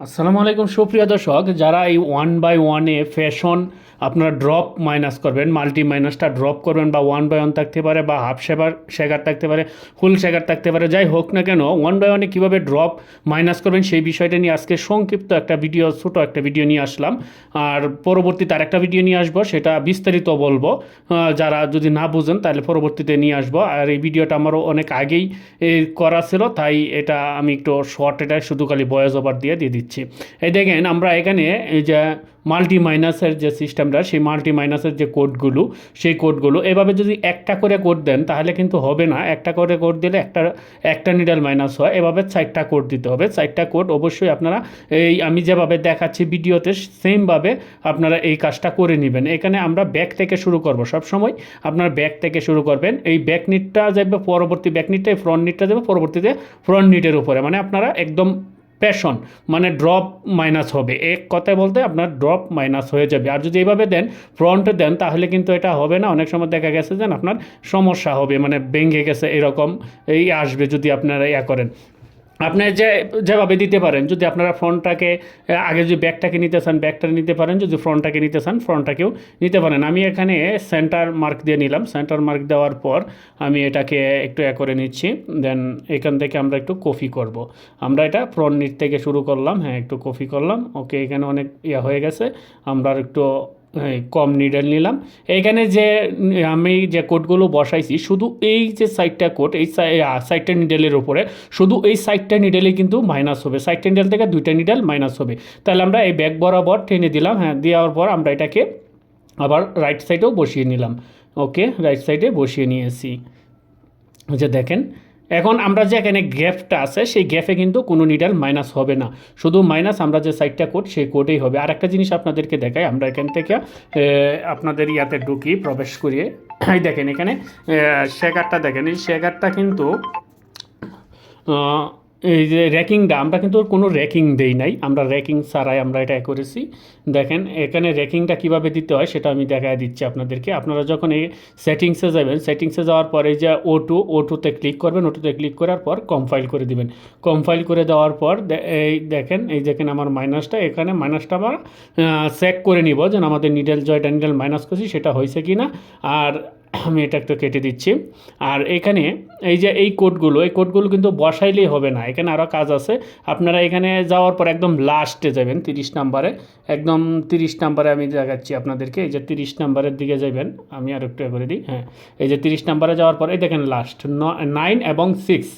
আসসালামু আলাইকুম সুপ্রিয় দর্শক যারা এই ওয়ান বাই ওয়ানে ফ্যাশন আপনারা ড্রপ মাইনাস করবেন মাল্টি মাইনাসটা ড্রপ করবেন বা ওয়ান বাই ওয়ান থাকতে পারে বা হাফ শেবার শেগার থাকতে পারে ফুল শেগার থাকতে পারে, যাই হোক না কেন ওয়ান বাই ওয়ানে কীভাবে ড্রপ মাইনাস করবেন সেই বিষয়টা নিয়ে আজকে সংক্ষিপ্ত একটা ভিডিও ছোটো একটা ভিডিও নিয়ে আসলাম। আর পরবর্তীতে আরেকটা ভিডিও নিয়ে আসব, সেটা বিস্তারিত বলব। যারা যদি না বুঝেন, তাহলে পরবর্তীতে নিয়ে আসব। আর এই ভিডিওটা আমারও অনেক আগেই করা ছিল, তাই এটা আমি একটু শর্ট এটা শুধু খালি ভয়েস ওভার দিয়ে দিয়ে দিচ্ছি। এই দেখেন, আমরা এখানে যে মাল্টি মাইনাসের যে সিস্টেমটা, সেই মাল্টি মাইনাসের যে কোডগুলো, সেই কোডগুলো, এভাবে যদি একটা করে কোড দেন, তাহলে কিন্তু হবে না। একটা করে কোড দিলে একটা একটা নিডাল মাইনাস হয়। এভাবে চারটা কোড দিতে হবে। চারটা কোড অবশ্যই আপনারা এই, আমি যেভাবে দেখাচ্ছি ভিডিওতে, সেমভাবে আপনারা এই কাজটা করে নেবেন। এখানে আমরা ব্যাক থেকে শুরু করব। সব সময় আপনারা ব্যাক থেকে শুরু করবেন। এই ব্যাক নিটটা যাবে পরবর্তী, ব্যাক নিটটা ফ্রন্ট নিটটা যাবে পরবর্তীতে ফ্রন্ট নিটের উপরে। মানে আপনারা একদম প্যাশন মানে ড্রপ মাইনাস হবে। এক কথায় বলতে আপনার ড্রপ মাইনাস হয়ে যাবে। আর যদি এইভাবে দেন ফ্রন্ট দেন, তাহলে কিন্তু এটা হবে না। অনেক সময় দেখা গেছে যে আপনার সমস্যা হবে মানে ভেঙে গেছে, এরকম এই আসবে যদি আপনারা ইয়া করেন। আপনি যে যেভাবে দিতে পারেন, যদি আপনারা ফ্রন্টটাকে আগে যদি ব্যাকটাকে নিতে চান ব্যাকটা নিতে পারেন, যদি ফ্রন্টটাকে নিতে চান ফ্রন্টটাকেও নিতে পারেন। আমি এখানে সেন্টার মার্ক দিয়ে নিলাম। সেন্টার মার্ক দেওয়ার পর আমি এটাকে একটু এ করে নিচ্ছি। দেন এখান থেকে আমরা একটু কপি করব। আমরা এটা ফ্রন্ট নিট থেকে শুরু করলাম। হ্যাঁ একটু কপি করলাম। ওকে এখানে অনেক ইয়া হয়ে গেছে। আমরা একটু কম নিডেল নিলাম। এইখানে যে, আমি যে কোডগুলো বসাইছি, শুধু এই যে সাইডটা কোড এই সাইডটা নিডেলের উপরে, শুধু এই সাইডটা নিডেলে কিন্তু মাইনাস হবে। সাইডটা নিডেল থেকে দুইটা নিডেল মাইনাস হবে। তাহলে আমরা এই ব্যাক বরাবর টেনে দিলাম হ্যাঁ দেওয়ার পর আমরা এটাকে আবার রাইট সাইডেও বসিয়ে নিলাম। ওকে রাইট সাইডে বসিয়ে নিয়েছি। যে দেখেন এখন আমরা যে এখানে গ্যাপটা আছে, সেই গ্যাপে কিন্তু কোনো নিডাল মাইনাস হবে না। শুধু মাইনাস আমরা যে সাইডটা কোড সেই কোডেই হবে। আর একটা জিনিস আপনাদেরকে দেখাই, আমরা এখান থেকে আপনাদের ইয়াতে ঢুকি, প্রবেশ করিয়ে। এই দেখেন এখানে শেখারটা দেখেন। এই শেখারটা কিন্তু এই যে র্যাকিংটা, আমরা কিন্তু কোনো র্যাকিং দেই নাই। আমরা র্যাকিং ছাড়াই আমরা এটা করেছি। দেখেন, এখানে র্যাকিংটা কীভাবে দিতে হয় সেটা আমি দেখায় দিচ্ছি আপনাদেরকে। আপনারা যখন এই সেটিংসে যাবেন, সেটিংসে যাওয়ার পরে যে ও টু ও টুতে ক্লিক করবেন ওটুতে ক্লিক করার পর কম্পাইল করে দিবেন। কম্পাইল করে দেওয়ার পর এই দেখেন এই দেখেন আমার মাইনাসটা এখানে মাইনাসটা আমরা চেক করে নিব যেন আমাদের নিডেল জয়টা নিডেল মাইনাস করছি, সেটা হয়েছে কি না আর আমি এটা একটু কেটে দিচ্ছি। আর এখানে এই যে এই কোডগুলো এই কোডগুলো কিন্তু বসাইলেই হবে না। এখানে আরও কাজ আছে। আপনারা এখানে যাওয়ার পর একদম লাস্টে যাবেন, তিরিশ নাম্বারে। একদম তিরিশ নাম্বারে আমি দেখাচ্ছি আপনাদেরকে। এই যে তিরিশ নাম্বারের দিকে যাবেন আমি আর একটু করে দিই হ্যাঁ। এই যে তিরিশ নাম্বারে যাওয়ার পর, এই দেখেন লাস্ট নাইন এবং সিক্স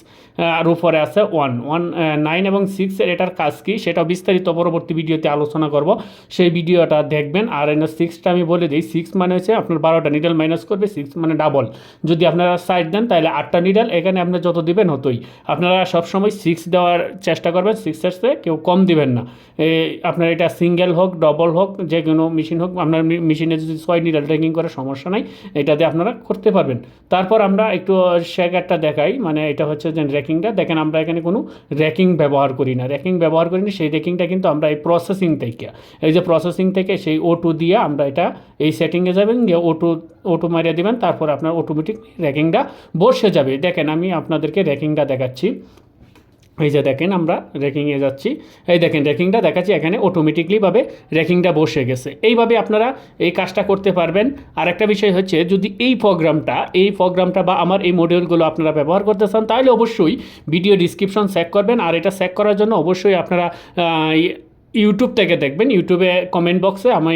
আর উপরে আছে ওয়ান ওয়ান নাইন এবং সিক্সের এটার কাজ কি? সেটা বিস্তারিত পরবর্তী ভিডিওতে আলোচনা করব। সেই ভিডিওটা দেখবেন। আর সিক্সটা আমি বলে দিই সিক্স মানে হচ্ছে আপনার বারোটা নিডেল মাইনাস করবে সিক্স মানে ডাবল যদি আপনারা সাইড দেন, তাহলে আটটা নিডেল এখানে আপনি যত দিবেন হতোই। আপনারা সবসময় সিক্স দেওয়ার চেষ্টা করবেন সিক্সের চেয়ে কেউ কম দিবেন না। আপনার এটা সিঙ্গেল হোক ডবল হোক, যে কোনো মেশিন হোক, আপনার মেশিনে যদি ছয় নিডেল ট্রেকিং করে, সমস্যা নাই। এটা দিয়ে আপনারা করতে পারবেন। তারপর আমরা একটু শেগারটা দেখাই। মানে এটা হচ্ছে যে র্যাকিংটা দেখেন, আমরা এখানে কোনো র্যাকিং ব্যবহার করি না। র্যাকিং ব্যবহার করি না, সেই র্যাকিংটা কিন্তু আমরা এই প্রসেসিং থেকে, এই যে প্রসেসিং থেকে সেই ও টু দিয়ে আমরা এটা এই সেটিংয়ে যাবেন, গিয়ে ও টু ও টু মারিয়ে দেবেন। তারপর আপনার অটোমেটিক র্যাকিংটা বসে যাবে। দেখেন, আমি আপনাদেরকে র্যাকিংটা দেখাচ্ছি। এই যে দেখেন, আমরা র্যাকিংয়ে যাচ্ছি। এই দেখেন র্যাকিংটা দেখাচ্ছি, এখানে অটোমেটিকলিভাবে র্যাকিংটা বসে গেছে। এইভাবে আপনারা এই কাজটা করতে পারবেন। আর একটা বিষয় হচ্ছে, যদি এই প্রোগ্রামটা এই প্রোগ্রামটা বা আমার এই মডিউলগুলো আপনারা ব্যবহার করতে চান, তাহলে অবশ্যই ভিডিও ডিসক্রিপশন চেক করবেন। আর এটা চেক করার জন্য অবশ্যই আপনারা ইউটিউব থেকে দেখবেন। ইউটিউবে কমেন্ট বক্সে আমি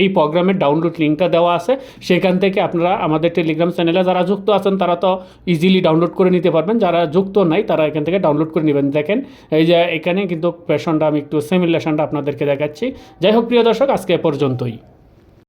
এই প্রোগ্রামের ডাউনলোড লিঙ্কটা দেওয়া আছে। সেখান থেকে আপনারা আমাদের টেলিগ্রাম চ্যানেলে যারা যুক্ত আছেন, তারা তো ইজিলি ডাউনলোড করে নিতে পারবেন। যারা যুক্ত নাই, তারা এখান থেকে ডাউনলোড করে নেবেন। দেখেন, এই যে এখানে কিন্তু পেশনটা আমি একটু সিমিলেশনটা আপনাদেরকে দেখাচ্ছি। যাই হোক, প্রিয় দর্শক, আজকে পর্যন্তই।